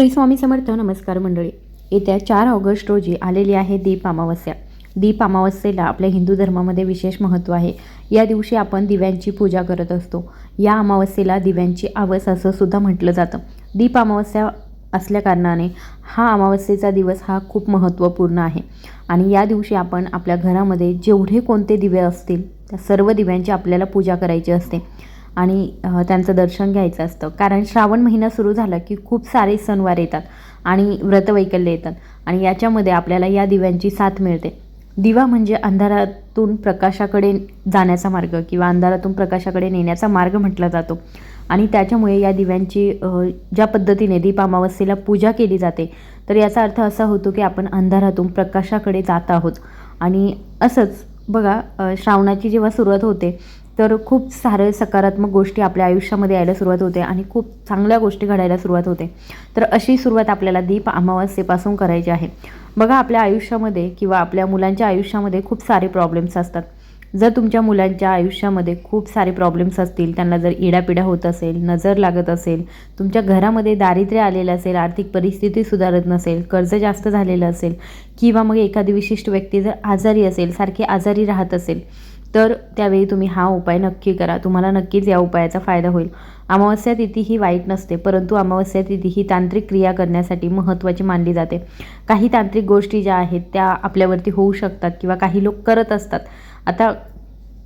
श्री स्वामी समर्थ नमस्कार मंडळी. येत्या चार ऑगस्ट रोजी आलेली आहे दीप अमावस्या. दीप अमावस्येला आपल्या हिंदू धर्मामध्ये विशेष महत्त्व आहे. या दिवशी आपण दिव्यांची पूजा करत असतो. या अमावस्येला दिव्यांची आवस असं सुद्धा म्हटलं जातं. दीप अमावस्या असल्याकारणाने हा अमावस्येचा दिवस हा खूप महत्त्वपूर्ण आहे. आणि या दिवशी आपण आपल्या घरामध्ये जेवढे कोणते दिवे असतील त्या सर्व दिव्यांची आपल्याला पूजा करायची असते. आणि त्यांचं दर्शन घ्यायचं असतं. कारण श्रावण महिना सुरू झाला की खूप सारे सणवार येतात आणि व्रतवैकल्य येतात आणि याच्यामध्ये आपल्याला या दिव्यांची साथ मिळते. दिवा म्हणजे अंधारातून प्रकाशाकडे जाण्याचा मार्ग किंवा अंधारातून प्रकाशाकडे नेण्याचा मार्ग म्हटला जातो. आणि त्याच्यामुळे या दिव्यांची ज्या पद्धतीने दीप अमावस्येला पूजा केली जाते तर याचा अर्थ असा होतो की आपण अंधारातून प्रकाशाकडे जात आहोत. आणि असंच बघा श्रावणाची जेव्हा सुरुवात होते तर खूप सारे सकारात्मक गोष्टी आपल्या आयुष्यामध्ये यायला सुरुवात होते आणि खूप चांगल्या गोष्टी घडायला सुरुवात होते. तर अशी सुरुवात आपल्याला दीप अमावास्येपासून करायची आहे. बघा आपल्या आयुष्यामध्ये किंवा आपल्या मुलांच्या आयुष्यामध्ये खूप सारे प्रॉब्लेम्स असतात. जर तुमच्या मुलांच्या आयुष्यामध्ये खूप सारे प्रॉब्लेम्स असतील त्यांना जर इडापिडा होत असेल नजर लागत असेल तुमच्या घरामध्ये दारिद्र्य आलेलं असेल आर्थिक परिस्थिती सुधारत नसेल कर्ज जास्त झालेलं असेल किंवा मग एखादी विशिष्ट व्यक्ती जर आजारी असेल सारखी आजारी राहत असेल तर त्यावेळी तुम्ही हा उपाय नक्की करा. तुम्हाला नक्कीच या उपायाचा फायदा होईल. अमावस्या तिथी ही वाईट नसते परंतु अमावस्या तिथी ही तांत्रिक क्रिया करण्यासाठी महत्त्वाची मानली जाते. काही तांत्रिक गोष्टी ज्या आहेत त्या आपल्यावरती होऊ शकतात किंवा काही लोक करत असतात. आता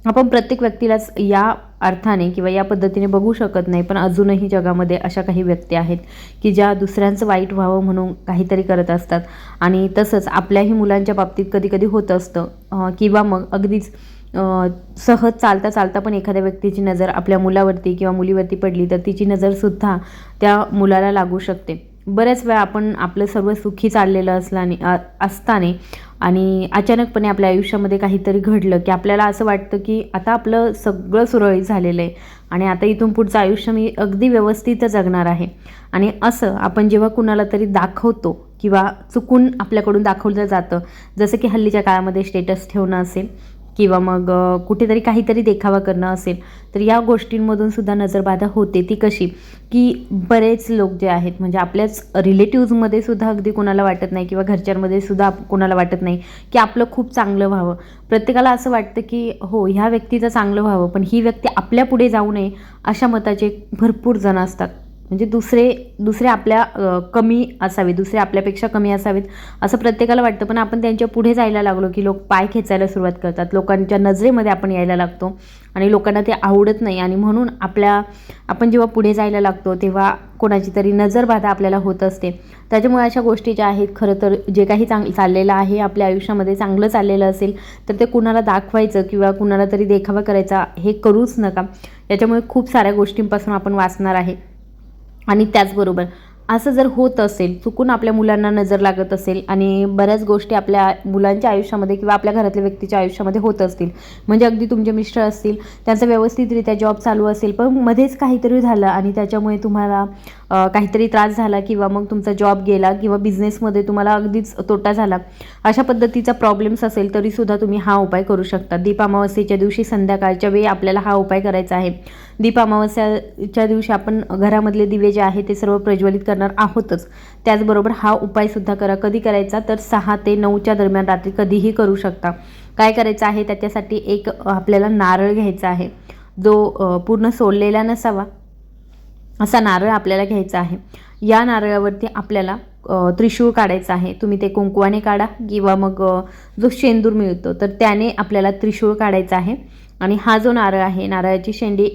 आपण प्रत्येक व्यक्तीलाच या अर्थाने किंवा या पद्धतीने बघू शकत नाही पण अजूनही जगामध्ये अशा काही व्यक्ती आहेत की ज्या दुसऱ्यांचं वाईट व्हावं म्हणून काहीतरी करत असतात. आणि तसंच आपल्याही मुलांच्या बाबतीत कधी कधी होत असतं किंवा मग अगदीच सहज चालता चालता पण एखाद्या व्यक्तीची नजर आपल्या मुलावरती किंवा मुलीवरती पडली तर तिची नजरसुद्धा त्या मुलाला लागू शकते. बऱ्याच वेळा आपण आपलं सर्व सुखी चाललेलं असल्याने असताने आणि अचानकपणे आपल्या आयुष्यामध्ये काहीतरी घडलं की आपल्याला असं वाटतं की आता आपलं सगळं सुरळीत झालेलं आहे आणि आता इथून पुढचं आयुष्य मी अगदी व्यवस्थित जगणार आहे. आणि असं आपण जेव्हा कुणाला तरी दाखवतो किंवा चुकून आपल्याकडून दाखवलं जातं जसं की हल्लीच्या काळामध्ये स्टेटस ठेवणं असेल किंवा मग कुठेतरी काहीतरी देखावा करणं असेल तर या गोष्टींमधून सुद्धा नजरबाधा होते ती कशी? की बरेच लोक जे आहेत म्हणजे आपल्याच रिलेटिव्जमध्ये सुद्धा अगदी कोणाला वाटत नाही किंवा घरच्यांमध्ये सुद्धा कोणाला वाटत नाही की आपलं खूप चांगलं व्हावं. प्रत्येकाला असं वाटतं की हो ह्या व्यक्तीचं चांगलं व्हावं पण ही व्यक्ती आपल्या पुढे जाऊ नये अशा मताचे भरपूर जण असतात. म्हणजे दुसरे दुसरे आपल्या कमी असावे दुसरे आपल्यापेक्षा कमी असावेत असं प्रत्येकाला वाटतं. पण आपण त्यांच्या पुढे जायला लागलो की लोक पाय खेचायला सुरुवात करतात. लोकांच्या नजरेमध्ये आपण यायला लागतो आणि लोकांना ते आवडत नाही. आणि म्हणून आपल्या आपण जेव्हा पुढे जायला लागतो तेव्हा कोणाची तरी नजरबाधा आपल्याला होत असते. त्याच्यामुळे अशा गोष्टी ज्या आहेत खरं तर जे काही चांग चाललेलं आहे आपल्या आयुष्यामध्ये चांगलं चाललेलं असेल तर ते कुणाला दाखवायचं किंवा कुणाला तरी देखावा करायचा हे करूच नका. याच्यामुळे खूप साऱ्या गोष्टींपासून आपण वाचणार आहे. आणि त्याचबरोबर असं जर होत असेल चुकून आपल्या मुलांना नजर लागत असेल आणि बऱ्याच गोष्टी आपल्या मुलांच्या आयुष्यामध्ये किंवा आपल्या घरातल्या व्यक्तीच्या आयुष्यामध्ये होत असतील. म्हणजे अगदी तुमचे मिस्टर असतील त्यांचा व्यवस्थितरित्या जॉब चालू असेल पण मध्येच काहीतरी झालं आणि त्याच्यामुळे तुम्हाला काहीतरी त्रास झाला किंवा मग तुमचा जॉब गेला किंवा बिझनेसमध्ये तुम्हाला अगदीच तोटा झाला अशा पद्धतीचा प्रॉब्लेम्स असेल तरीसुद्धा तुम्ही हा उपाय करू शकता. दीप अमावस्येच्या दिवशी संध्याकाळच्या वेळी आपल्याला हा उपाय करायचा आहे. दीप अमावस्याच्या दिवशी आपण घरामधले दिवे जे आहे ते सर्व प्रज्वलित करणार आहोतच. त्याचबरोबर हा उपायसुद्धा करा. कधी करायचा तर सहा ते नऊच्या दरम्यान रात्री कधीही करू शकता. काय करायचं आहे? त्याच्यासाठी एक आपल्याला नारळ घ्यायचा आहे. जो पूर्ण सोडलेला नसावा. असा नारळ आपल्याला घ्यायचा आहे. या नारळावरती आपल्याला त्रिशूळ काढायचं आहे. तुम्ही ते कुंकवाने काढा किंवा मग जो शेंदूर मिळतो तर त्याने आपल्याला त्रिशूळ काढायचा आहे. आणि हा जो नारळ आहे नारळाची शेंडी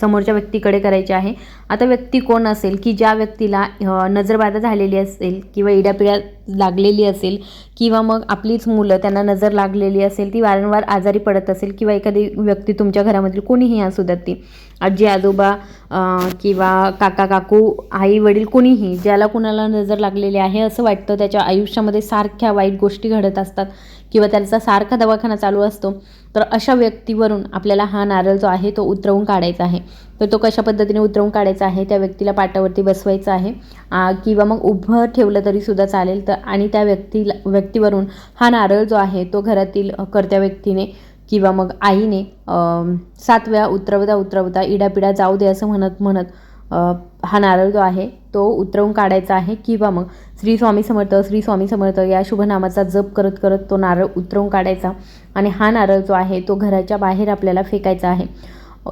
समोरच्या व्यक्तीकडे करायची आहे. आता व्यक्ती कोण असेल की ज्या व्यक्तीला नजरबाधा झालेली असेल किंवा इडापिडा लागलेली असेल किंवा मग आपलीच मुलं त्यांना नजर लागलेली असेल ती वारंवार आजारी पडत असेल किंवा एखादी व्यक्ती तुमच्या घरामधील कोणीही असू द्यात ती आजी आजोबा किंवा काका काकू आई वडील कोणीही ज्याला कुणाला नजर लागलेली आहे असं वाटतं त्याच्या आयुष्यामध्ये सारख्या वाईट गोष्टी घडत असतात किंवा त्याचा सारखा दवाखाना चालू असतो तर अशा व्यक्तीवरून आपल्याला हा नारळ जो आहे तो उतरवून काढायचा आहे. तर तो कशा पद्धतीने उतरवून काढायचा आहे त्या व्यक्तीला पाटावरती बसवायचा आहे आ, किंवा मग उभं ठेवलं तरीसुद्धा चालेल. तर आणि त्या व्यक्तीला व्यक्तीवरून हा नारळ जो आहे तो घरातील कर्त्या व्यक्तीने किंवा मग आईने सातव्या सात वेळा उतरवता उतरवता इडापिडा जाऊ दे असं म्हणत म्हणत हा नारळ जो आहे तो उतरवून काढायचा आहे. किंवा मग श्री स्वामी समर्थ श्री स्वामी समर्थ या शुभनामाचा जप करत करत तो नारळ उतरवून काढायचा. आणि हा नारळ जो आहे तो घराच्या बाहेर आपल्याला फेकायचा आहे.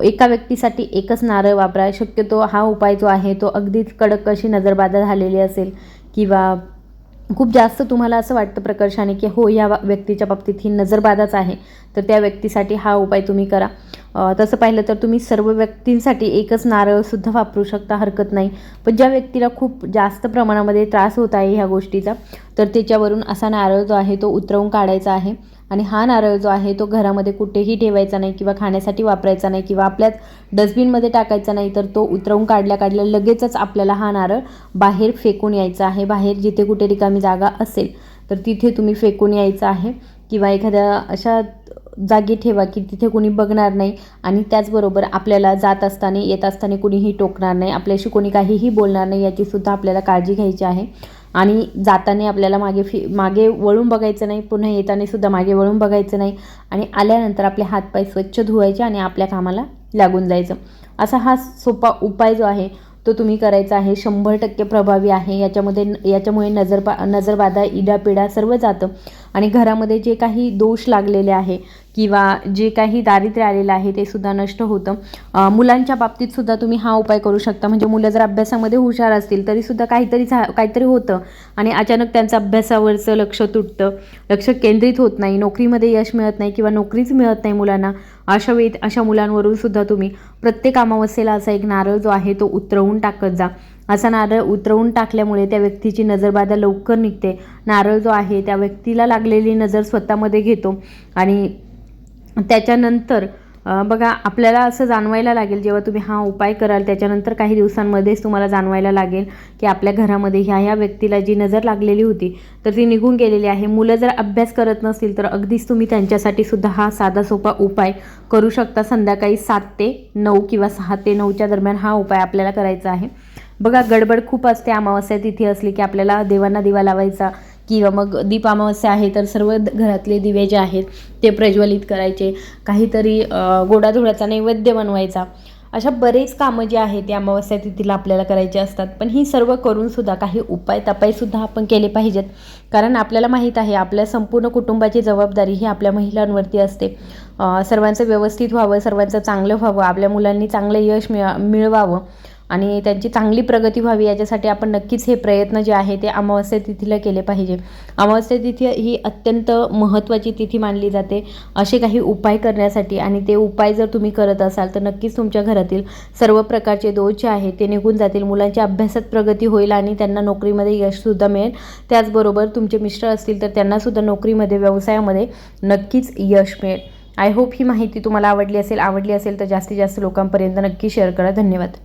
एका व्यक्तीसाठी एकच नारळ वापरा शक्यतो हा उपाय जो आहे तो अगदीच कडक अशी नजरबाधा झालेली असेल. किंवा खूप जास्त तुम्हाला असं वाटतं प्रकर्षाने की हो या व्यक्तीच्या बाबतीत ही नजरबाधाच आहे. तर त्या व्यक्तीसाठी हा उपाय तुम्ही करा. तसं पाहिलं तर तुम्ही सर्व व्यक्तींसाठी एकच नारळसुद्धा वापरू शकता हरकत नाही. पण ज्या व्यक्तीला खूप जास्त प्रमाणामध्ये त्रास होत आहे ह्या गोष्टीचा तर त्याच्यावरून असा नारळ जो आहे तो उतरवून काढायचा आहे. आणि हा नारळ जो आहे तो घरामध्ये कुठेही ठेवायचा नाही किंवा खाण्यासाठी वापरायचा नाही किंवा आपल्याच डस्टबिनमध्ये टाकायचा नाही तर तो उतरवून काढल्या काढल्या लगेचच आपल्याला हा नारळ बाहेर फेकून यायचा आहे. बाहेर जिथे कुठे रिकामी जागा असेल तर तिथे तुम्ही फेकून यायचं आहे. किंवा एखाद्या अशा जागी ठेवा की तिथे कोणी बघणार नाही आणि त्याचबरोबर आपल्याला जात असताना येत असताना कुणीही टोकणार नाही. आपल्याशी कोणी काहीही बोलणार नाही याचीसुद्धा आपल्याला काळजी घ्यायची आहे. आणि जाताना आपल्याला मागे फि मागे वळून बघायचं नाही पुन्हा येताना सुद्धा मागे वळून बघायचं नाही आणि आल्यानंतर आपले हातपाय स्वच्छ धुवायचे आणि आपल्या कामाला लागून जायचं. असा हा सोपा उपाय जो आहे तो तुम्ही करायचा आहे. शंभर टक्के प्रभावी आहे. याच्यामध्ये याच्यामुळे नजरपा नजरबाधा इडापिडा सर्व जातं. आणि घरामध्ये जे काही दोष लागलेले आहे किंवा जे काही दारिद्र्य आलेलं आहे ते सुद्धा नष्ट होतं. मुलांच्या बाबतीत सुद्धा तुम्ही हा उपाय करू शकता. म्हणजे मुलं जर अभ्यासामध्ये हुशार असतील तरीसुद्धा काहीतरी झा काहीतरी होतं. आणि अचानक त्यांचं अभ्यासावरचं लक्ष तुटतं. लक्ष केंद्रित होत नाही. नोकरीमध्ये यश मिळत नाही किंवा नोकरीच मिळत नाही मुलांना. अशा वेळी अशा मुलांवरून सुद्धा तुम्ही प्रत्येक अमावस्येला असा एक नारळ जो आहे तो उतरवून टाकत जा. असा नारळ उतरवून टाकल्यामुळे त्या व्यक्तीची नजरबाधा लवकर निघते. नारळ जो आहे त्या व्यक्तीला लागलेली नजर स्वतःमध्ये घेतो आणि त्याच्यानंतर बघा आपल्याला असं जाणवायला लागेल जेव्हा तुम्ही हा उपाय कराल त्याच्यानंतर काही दिवसांमध्येच तुम्हाला जाणवायला लागेल की आपल्या घरामध्ये ह्या ह्या व्यक्तीला जी नजर लागलेली होती तर ती निघून गेलेली आहे. मुलं जर अभ्यास करत नसतील तर अगदीच तुम्ही त्यांच्यासाठी सुद्धा हा साधा सोपा उपाय करू शकता. संध्याकाळी सात ते नऊ किंवा सहा ते नऊच्या दरम्यान हा उपाय आपल्याला करायचा आहे. बघा गडबड खूप असते अमावस्या तिथी असली की आपल्याला देवांना दिवा लावायचा किंवा मग दीप अमावस्या आहे तर सर्व द- घरातले दिवे जे आहेत ते प्रज्वलित करायचे. काहीतरी अ, गोडाधोडाचा नैवेद्य बनवायचा. अशा बरेच कामं जी आहेत ते अमावस्या तिथीला आपल्याला करायची असतात. पण ही सर्व करूनसुद्धा काही उपाय तपायसुद्धा आपण केले पाहिजेत. कारण आपल्याला माहीत आहे आपल्या संपूर्ण कुटुंबाची जबाबदारी ही आपल्या महिलांवरती असते. सर्वांचं व्यवस्थित व्हावं सर्वांचं चांगलं व्हावं आपल्या मुलांनी चांगलं यश मिळा मिळवावं. आणि त्यांची चांगली प्रगती व्हावी याच्यासाठी आपण नक्कीच हे प्रयत्न जे आहे ते अमावस्या तिथीला केले पाहिजे. अमावस्या तिथी ही अत्यंत महत्त्वाची तिथी मानली जाते. असे काही उपाय करण्यासाठी आणि ते उपाय जर तुम्ही करत असाल तर नक्कीच तुमच्या घरातील सर्व प्रकारचे दोष जे आहेत ते निघून जातील. मुलांच्या अभ्यासात प्रगती होईल आणि त्यांना नोकरीमध्ये यशसुद्धा मिळेल. त्याचबरोबर तुमचे मिस्टर असतील तर त्यांनासुद्धा नोकरीमध्ये व्यवसायामध्ये नक्कीच यश मिळेल. आय होप ही माहिती तुम्हाला आवडली असेल. आवडली असेल तर जास्तीत जास्त लोकांपर्यंत नक्की शेअर करा. धन्यवाद.